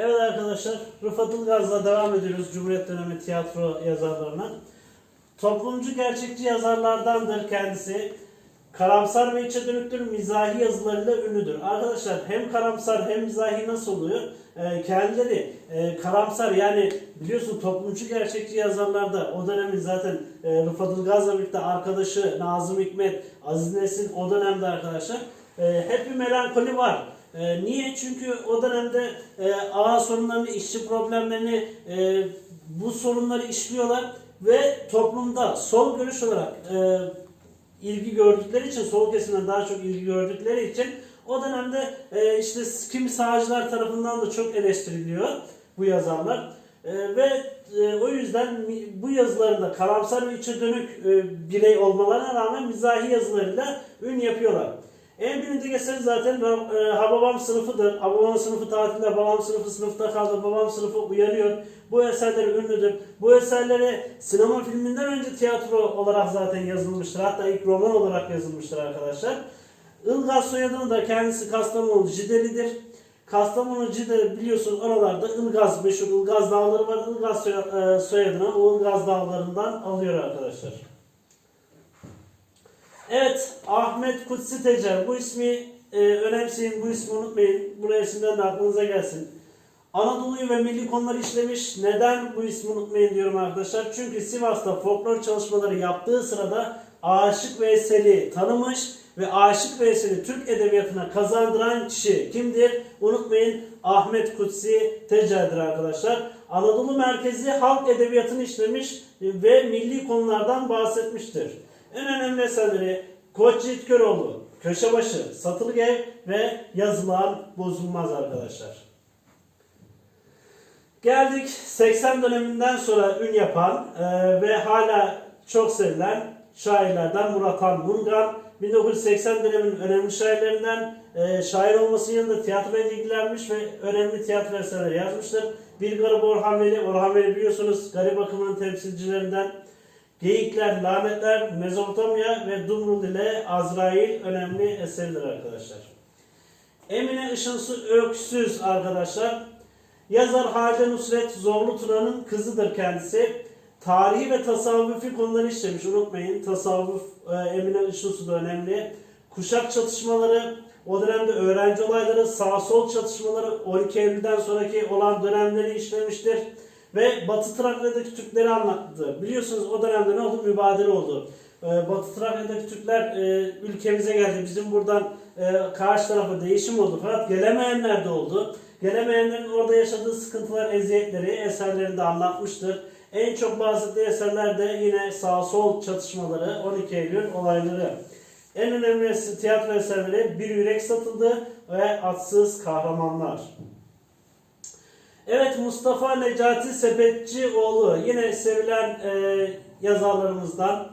Evet arkadaşlar, Rıfat Ilgaz'la devam ediyoruz Cumhuriyet dönemi tiyatro yazarlarına. Toplumcu gerçekçi yazarlardandır kendisi. Karamsar ve içe dönüktür, mizahi yazılarıyla ünlüdür. Arkadaşlar hem karamsar hem mizahi nasıl oluyor? Ee, kendileri e, karamsar yani biliyorsun toplumcu gerçekçi yazarlarda o dönemin zaten e, Rıfat Ilgaz'la birlikte arkadaşı Nazım Hikmet, Aziz Nesin o dönemde arkadaşlar e, hep bir melankoli var. E, niye? Çünkü o dönemde e, ağ sorunlarını, işçi problemlerini, e, bu sorunları işliyorlar ve toplumda sol görüş olarak e, ilgi gördükleri için, sol kesimden daha çok ilgi gördükleri için o dönemde işte kimi sağcılar tarafından da çok eleştiriliyor bu yazarlar. Ve o yüzden bu yazılarında karamsar ve içe dönük birey olmalarına rağmen mizahi yazılarıyla ün yapıyorlar. En bilindik eseri zaten e, Hababam sınıfıdır. Hababam sınıfı tatilde, babam sınıfı sınıfta kaldı, babam sınıfı uyanıyor. Bu eserleri ünlüdür. Bu eserleri sinema filminden önce tiyatro olarak zaten yazılmıştır. Hatta ilk roman olarak yazılmıştır arkadaşlar. Ilgaz soyadını da kendisi Kastamonu Cideli'dir. Kastamonu Cideli biliyorsun oralarda Ilgaz meşhur Ilgaz dağları var. Ilgaz e, soyadını o Ilgaz dağlarından alıyor arkadaşlar. Evet, Ahmet Kutsi Tecer. Bu ismi e, önemseyin, bu ismi unutmayın. Bu resimden de aklınıza gelsin. Anadolu'yu ve milli konuları işlemiş. Neden bu ismi unutmayın diyorum arkadaşlar. Çünkü Sivas'ta folklor çalışmaları yaptığı sırada Aşık Veysel'i tanımış ve Aşık Veysel'i Türk edebiyatına kazandıran kişi kimdir? Unutmayın Ahmet Kutsi Tecer'dir arkadaşlar. Anadolu merkezi halk edebiyatını işlemiş ve milli konulardan bahsetmiştir. En önemli eserleri Koç Yiğit Köroğlu, Köşebaşı, Satılık Ev ve Yazılan Bozulmaz arkadaşlar. Geldik 80 döneminden sonra ün yapan e, ve hala çok sevilen şairlerden Murat Han Mungan. 1980 dönemin önemli şairlerinden e, şair olması yanında tiyatro ile ilgilenmiş ve önemli tiyatro eserleri yazmıştır. Bir garip Orhan Veli, Orhan Veli biliyorsunuz garip akımının temsilcilerinden. Geyikler, Lanetler, Mezopotamya ve Dumrul ile Azrail önemli eseridir arkadaşlar. Emine Işınsı Öksüz arkadaşlar. Yazar Halide Nusret Zorlu Turan'ın kızıdır kendisi. Tarihi ve tasavvufi konuları işlemiş unutmayın. Tasavvuf e, Emine Işınsı da önemli. Kuşak çatışmaları, o dönemde öğrenci olayları, sağ sol çatışmaları 12 Eylül'den sonraki olan dönemleri işlemiştir. Ve Batı Trakya'daki Türkleri anlattı. Biliyorsunuz o dönemde ne oldu? Mübadele oldu. Ee, Batı Trakya'daki Türkler e, ülkemize geldi. Bizim buradan e, karşı tarafa değişim oldu. Fakat gelemeyenler de oldu. Gelemeyenlerin orada yaşadığı sıkıntılar, eziyetleri eserlerinde anlatmıştır. En çok bahsettiği eserler de yine sağ sol çatışmaları, 12 Eylül olayları. En önemli tiyatro eserleri Bir Yürek Satıldı ve Atsız Kahramanlar. Evet Mustafa Necati Sepetçioğlu yine sevilen e, yazarlarımızdan.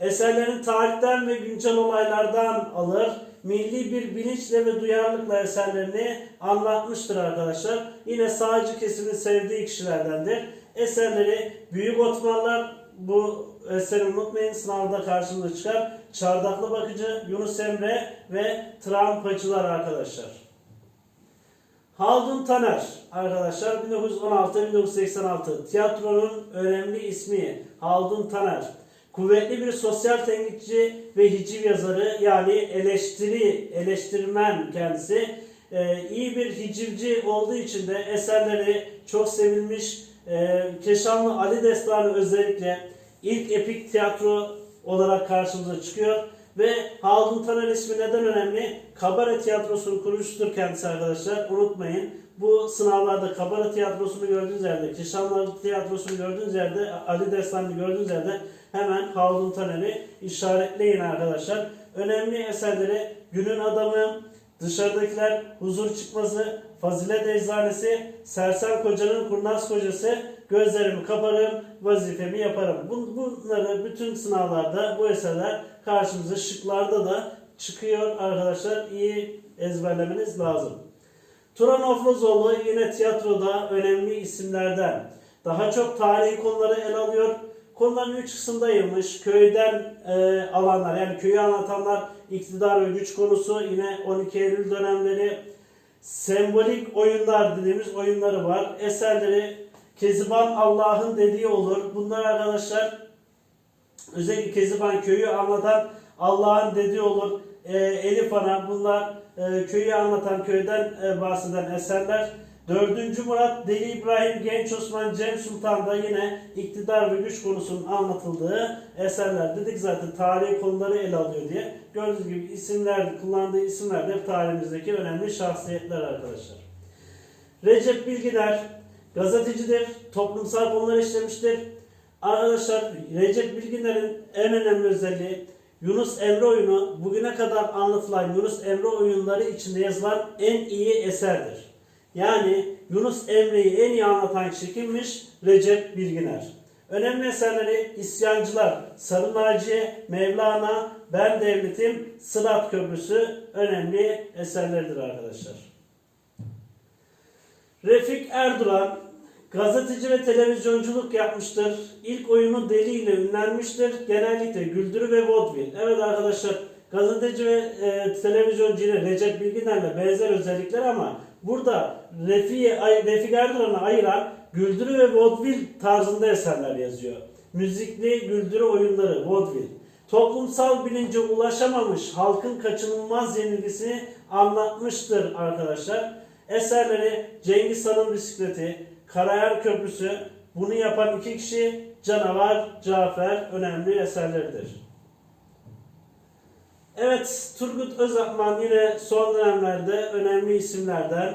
Eserlerini tarihten ve güncel olaylardan alır. Milli bir bilinçle ve duyarlılıkla eserlerini anlatmıştır arkadaşlar. Yine sağcı kesimin sevdiği kişilerdendir. Eserleri Büyük Otmanlar bu eseri unutmayın sınavda karşımıza çıkar. Çardaklı Bakıcı, Yunus Emre ve Trampacılar arkadaşlar. Haldun Taner arkadaşlar 1916-1986 tiyatronun önemli ismi Haldun Taner. Kuvvetli bir sosyal tenkitçi ve hiciv yazarı yani eleştiri, eleştirmen kendisi. Ee, iyi bir hicivci olduğu için de eserleri çok sevilmiş. Ee, Keşanlı Ali Destanı özellikle ilk epik tiyatro olarak karşımıza çıkıyor. Ve Haldun Taner ismi neden önemli? Kabare tiyatrosunun kurucusudur kendisi arkadaşlar. Unutmayın. Bu sınavlarda Kabare tiyatrosunu gördüğünüz yerde, Keşanlı Ali tiyatrosunu gördüğünüz yerde, Ali Destanı'nı gördüğünüz yerde hemen Haldun Taner'i işaretleyin arkadaşlar. Önemli eserleri Günün Adamı, Dışarıdakiler, Huzur Çıkmazı, Fazilet Eczanesi, Sersem Kocanın Kurnaz Kocası, Gözlerimi kaparım, vazifemi yaparım. Bu- Bunları bütün sınavlarda bu eserler karşımıza şıklarda da çıkıyor arkadaşlar. İyi ezberlemeniz lazım. Turan Ofrozoğlu yine tiyatroda önemli isimlerden. Daha çok tarihi konuları ele alıyor. Konuların üç kısımda yayılmış. Köyden e, alanlar yani köyü anlatanlar, iktidar ve güç konusu, yine 12 Eylül dönemleri, sembolik oyunlar dediğimiz oyunları var. Eserleri Keziban Allah'ın dediği olur. Bunlar arkadaşlar özellikle Keziban köyü anlatan Allah'ın dediği olur. E, Elif Ana bunlar e, köyü anlatan köyden e, bahseden eserler. 4. Murat, Deli İbrahim, Genç Osman, Cem Sultan da yine iktidar ve güç konusunun anlatıldığı eserler. Dedik zaten tarihi konuları ele alıyor diye. Gördüğünüz gibi isimler, kullandığı isimler de tarihimizdeki önemli şahsiyetler arkadaşlar. Recep Bilginer gazetecidir, toplumsal konular işlemiştir. Arkadaşlar Recep Bilginer'in en önemli özelliği Yunus Emre oyunu bugüne kadar anlatılan Yunus Emre oyunları içinde yazılan en iyi eserdir. Yani Yunus Emre'yi en iyi anlatan kişi kimmiş? Recep Bilginer. Önemli eserleri İsyancılar, Sarı Naciye, Mevlana, Ben Devletim, Sırat Köprüsü önemli eserleridir arkadaşlar. Refik Erduran gazeteci ve televizyonculuk yapmıştır. İlk oyunu Deli ile ünlenmiştir. Genellikle güldürü ve vodvil. Evet arkadaşlar gazeteci ve e, televizyoncu yine Recep Bilginer'le benzer özellikler ama burada Refik'i Refik Erduran'ı ayıran güldürü ve vodvil tarzında eserler yazıyor. Müzikli güldürü oyunları vodvil. Toplumsal bilince ulaşamamış halkın kaçınılmaz yenilgisini anlatmıştır arkadaşlar. Eserleri Cengiz Han'ın bisikleti, Karayar Köprüsü, bunu yapan iki kişi Canavar, Cafer önemli eserleridir. Evet, Turgut Özakman yine son dönemlerde önemli isimlerden.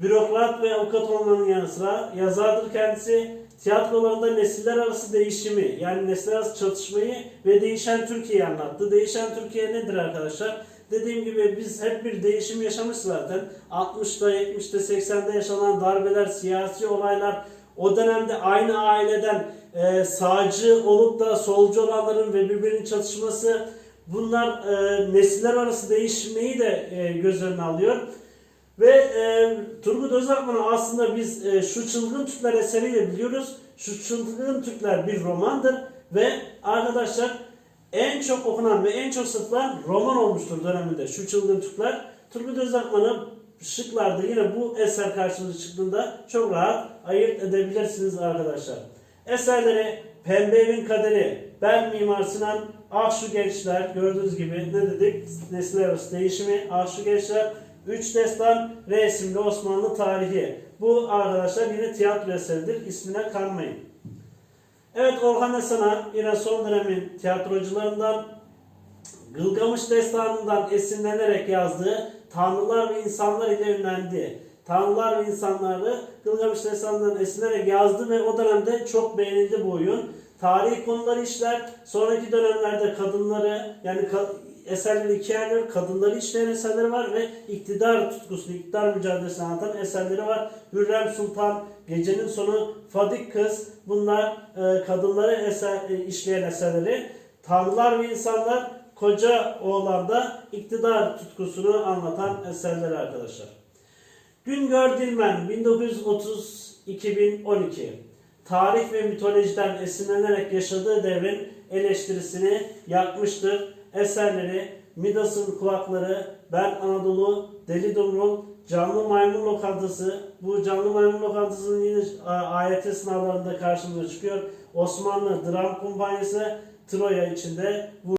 Bürokrat ve avukat olmanın yanı sıra yazardır kendisi. Tiyatrolarında nesiller arası değişimi yani nesiller arası çatışmayı ve değişen Türkiye'yi anlattı. Değişen Türkiye nedir arkadaşlar? Dediğim gibi biz hep bir değişim yaşamış zaten. 60'da, 70'te, 80'de yaşanan darbeler, siyasi olaylar, o dönemde aynı aileden e, sağcı olup da solcu olanların ve birbirinin çatışması bunlar e, nesiller arası değişmeyi de e, göz önüne alıyor. Ve e, Turgut Özakman'ı aslında biz e, şu Çılgın Türkler eseriyle biliyoruz. Şu Çılgın Türkler bir romandır ve arkadaşlar en çok okunan ve en çok satılan roman olmuştur döneminde şu Çılgın Türkler. Turgut Özakman'ı şıklarda yine bu eser karşınıza çıktığında çok rahat ayırt edebilirsiniz arkadaşlar. Eserleri Pembe Evin Kaderi, Ben Mimar Sinan, Ah Şu Gençler gördüğünüz gibi ne dedik? Nesiller arası değişimi, Ah Şu Gençler, Üç Destan, Resimli Osmanlı Tarihi. Bu arkadaşlar yine tiyatro eseridir. İsmine kanmayın. Evet Orhan Esen'a yine son dönemin tiyatrocularından Gılgamış Destanı'ndan esinlenerek yazdığı Tanrılar ve İnsanlar ile ünlendi. Tanrılar ve İnsanlar'ı Gılgamış Destanı'ndan esinlenerek yazdı ve o dönemde çok beğenildi bu oyun. Tarihi konuları işler, sonraki dönemlerde kadınları yani eserleri ikiye. Kadınları işleyen eserleri var ve iktidar tutkusunu, iktidar mücadelesini anlatan eserleri var. Hürrem Sultan, Gecenin Sonu, Fadik Kız bunlar e, kadınları eser, e, işleyen eserleri. Tanrılar ve insanlar koca oğlanda iktidar tutkusunu anlatan eserler arkadaşlar. Güngör Dilmen 1930-2012 tarih ve mitolojiden esinlenerek yaşadığı devrin eleştirisini yapmıştır. Eserleri Midas'ın kulakları, Ben Anadolu, Deli Dumrul, Canlı Maymun Lokantası. Bu Canlı Maymun Lokantası'nın yine AYT sınavlarında karşımıza çıkıyor. Osmanlı Dram Kumpanyası Troya içinde